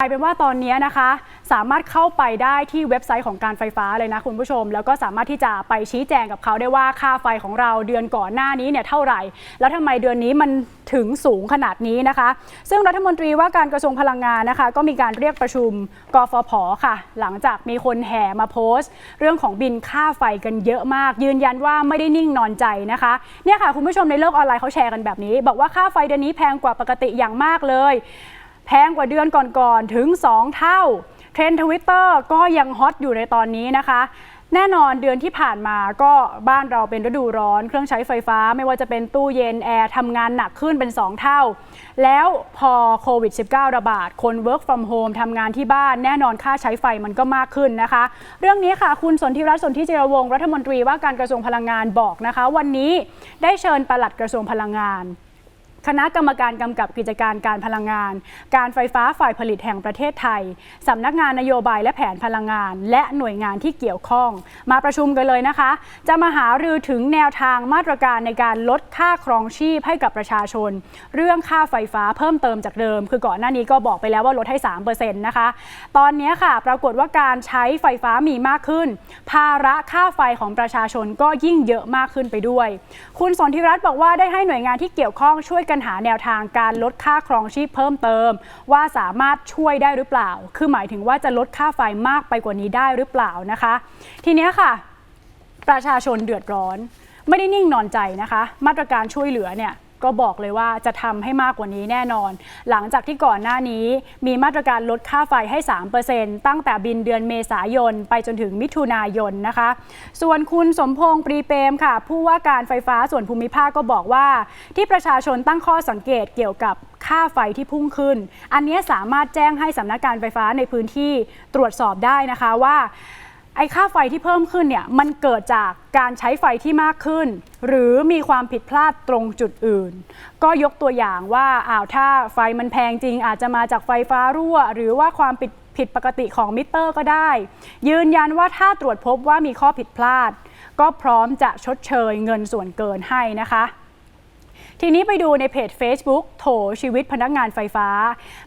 กลายเป็นว่าตอนนี้นะคะ สามารถเข้าไปได้ที่เว็บไซต์ของการไฟฟ้าเลยนะคุณผู้ชม แล้วก็สามารถที่จะไปชี้แจงกับเขาได้ว่าค่าไฟของเราเดือนก่อนหน้านี้เนี่ยเท่าไหร่ แล้วทำไมเดือนนี้มันถึงสูงขนาดนี้นะคะ ซึ่งรัฐมนตรีว่าการกระทรวงพลังงานนะคะ ก็มีการเรียกประชุมกฟผค่ะ หลังจากมีคนแห่มาโพสต์ เรื่องของบินค่าไฟกันเยอะมาก ยืนยันว่าไม่ได้นิ่งนอนใจนะคะเนี่ยค่ะคุณผู้ชมในโลกออนไลน์เขาแชร์กันแบบนี้ บอกว่าค่าไฟเดือนนี้แพงกว่าปกติอย่างมากเลย แพงกว่าเดือนก่อนๆถึง 2 เท่า เทรนทวิตเตอร์ก็ยังฮอตอยู่ในตอนนี้นะคะแน่นอนเดือนที่ผ่านมาก็บ้านเราเป็นฤดูร้อน เครื่องใช้ไฟฟ้าไม่ว่าจะเป็นตู้เย็นแอร์ทำงานหนักขึ้นเป็น 2 เท่า แล้วพอโควิด -19 ระบาด คน work from home ทำงานที่บ้านแน่นอนค่าใช้ไฟมันก็มากขึ้นนะคะ เรื่องนี้ค่ะ คุณสนธิรัตน์สนธิจิรวงศรัฐมนตรีว่าการกระทรวงพลังงานบอกนะคะ วันนี้ได้เชิญปลัดกระทรวงพลังงาน คณะกรรมการกำกับกิจการการพลังงาน การไฟฟ้าฝ่ายผลิตแห่งประเทศไทย สำนักงานนโยบายและแผนพลังงาน และหน่วยงานที่เกี่ยวข้อง มาประชุมกันเลยนะคะ จะมาหารือถึงแนวทางมาตรการในการลดค่าครองชีพให้กับประชาชน เรื่องค่าไฟฟ้าเพิ่มเติมจากเดิม คือก่อนหน้านี้ก็บอกไปแล้วว่าลดให้ 3%นะคะ ตอนนี้ค่ะ ปรากฏว่าการใช้ไฟฟ้ามีมากขึ้น ภาระค่าไฟของประชาชนก็ยิ่งเยอะมากขึ้นไปด้วย คุณสนธิรัตน์บอกว่าได้ให้หน่วยงานที่เกี่ยวข้องช่วยกันหาแนวทางการลดค่าครองชีพเพิ่มเติม ว่าสามารถช่วยได้หรือเปล่า คือหมายถึงว่าจะลดค่าไฟมากไปกว่านี้ได้หรือเปล่านะคะ ทีนี้ค่ะ ประชาชนเดือดร้อน ไม่ได้นิ่งนอนใจนะคะ มาตรการช่วยเหลือเนี่ย ก็บอกเลยว่าจะทำให้มากกว่านี้แน่นอน หลังจากที่ก่อนหน้านี้มีมาตรการลดค่าไฟให้ 3%ตั้งแต่บินเดือนเมษายน ไปจนถึงมิถุนายนนะคะ ส่วนคุณสมพงษ์ปรีเปรมค่ะ ผู้ว่าการไฟฟ้าส่วนภูมิภาคก็บอกว่า ที่ประชาชนตั้งข้อสังเกตเกี่ยวกับค่าไฟที่พุ่งขึ้น อันนี้สามารถแจ้งให้สำนักการไฟฟ้าในพื้นที่ตรวจสอบได้นะคะว่า ไอ้ค่าไฟที่เพิ่มขึ้นเนี่ยมันเกิดจากการใช้ไฟที่มากขึ้น หรือมีความผิดพลาดตรงจุดอื่น ก็ยกตัวอย่างว่าอ้าวถ้าไฟมันแพงจริง อาจจะมาจากไฟฟ้ารั่ว หรือว่าความผิดผิดปกติของมิเตอร์ก็ได้ ยืนยันว่าถ้าตรวจพบว่ามีข้อผิดพลาด ก็พร้อมจะชดเชยเงินส่วนเกินให้นะคะ ทีนี้ไปดูในเพจ Facebook โถชีวิตพนักงานไฟฟ้า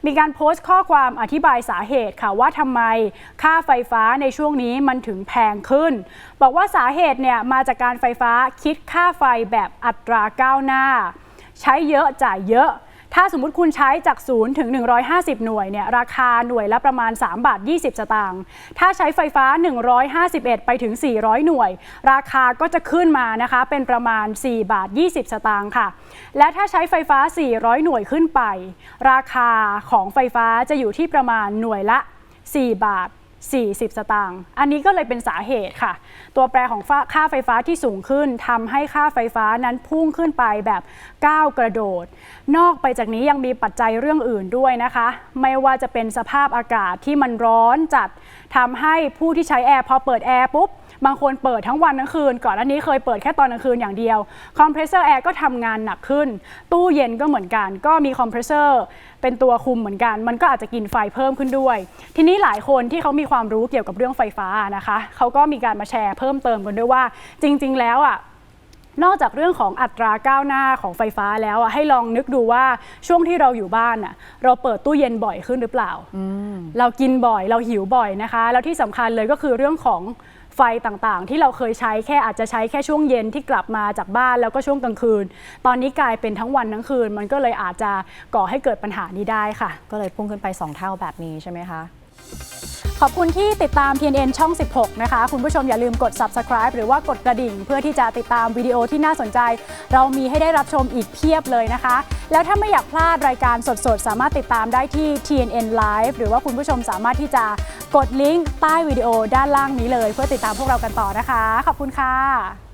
มีการโพสต์ข้อความอธิบายสาเหตุค่ะว่าทำไมค่าไฟฟ้าในช่วงนี้มันถึงแพงขึ้น บอกว่าสาเหตุเนี่ยมาจากการไฟฟ้าคิดค่าไฟแบบอัตราก้าวหน้า ใช้เยอะจ่ายเยอะ ถ้าสมมุติคุณใช้จาก 0 ถึง 150 หน่วยเนี่ยราคาหน่วยละประมาณ 3 บาท 20 สตางค์ ถ้าใช้ไฟฟ้า 151 ไปถึง 400 หน่วย ราคาก็จะขึ้นมานะคะเป็นประมาณ 4 บาท 20 สตางค์ค่ะ และถ้าใช้ไฟฟ้า 400 หน่วยขึ้นไป ราคาของไฟฟ้าจะอยู่ที่ประมาณหน่วยละ 4 บาท 40 สตางค์ อันนี้ก็เลยเป็นสาเหตุค่ะ ตัวแปรของค่าไฟฟ้าที่สูงขึ้นทำให้ค่าไฟฟ้านั้นพุ่งขึ้นไปแบบก้าวกระโดด นอกไปจากนี้ยังมีปัจจัยเรื่องอื่นด้วยนะคะ ไม่ว่าจะเป็นสภาพอากาศที่มันร้อนจัดทำให้ผู้ที่ใช้แอร์พอเปิดแอร์ปุ๊บ บางคนเปิดทั้งวันทั้งคืน ก่อนอันนี้เคยเปิดแค่ตอนกลางคืนอย่างเดียวคอมเพรสเซอร์แอร์ก็ทำงานหนักขึ้น ตู้เย็นก็เหมือนกัน ก็มีคอมเพรสเซอร์เป็นตัวคุมเหมือนกัน มันก็อาจจะกินไฟเพิ่มขึ้นด้วย ทีนี้หลายคนที่เขามีความรู้เกี่ยวกับเรื่องไฟฟ้านะคะเขาก็มีการมาแชร์เพิ่มเติมกันด้วยว่า จริง ๆ แล้วอะนอกจากเรื่องของอัตราก้าวหน้าของไฟฟ้าแล้วอะให้ลองนึกดูว่าช่วงที่เราอยู่บ้านอะเราเปิดตู้เย็นบ่อยขึ้นหรือเปล่าเรากินบ่อยเราหิวบ่อยนะคะ แล้วที่สำคัญเลยก็คือเรื่องของ ไฟต่างๆ ที่เราเคยใช้แค่อาจจะใช้แค่ช่วงเย็นที่กลับมาจากบ้านแล้วก็ช่วงกลางคืน ตอนนี้กลายเป็นทั้งวันทั้งคืน มันก็เลยอาจจะก่อให้เกิดปัญหานี้ได้ค่ะ ก็เลยพุ่งขึ้นไป 2 เท่าแบบนี้ใช่ไหมคะ ขอบคุณที่ติดตาม TNN ช่อง 16 นะคะ คุณผู้ชมอย่าลืมกด subscribe หรือว่ากดกระดิ่ง เพื่อที่จะติดตามวิดีโอที่น่าสนใจ เรามีให้ได้รับชมอีกเพียบเลยนะคะ แล้วถ้าไม่อยากพลาดรายการสดๆ สามารถติดตามได้ที่ TNN Live หรือว่าคุณผู้ชมสามารถที่จะกดลิงก์ใต้วิดีโอด้านล่างนี้เลย เพื่อติดตามพวกเรากันต่อนะคะ ขอบคุณค่ะ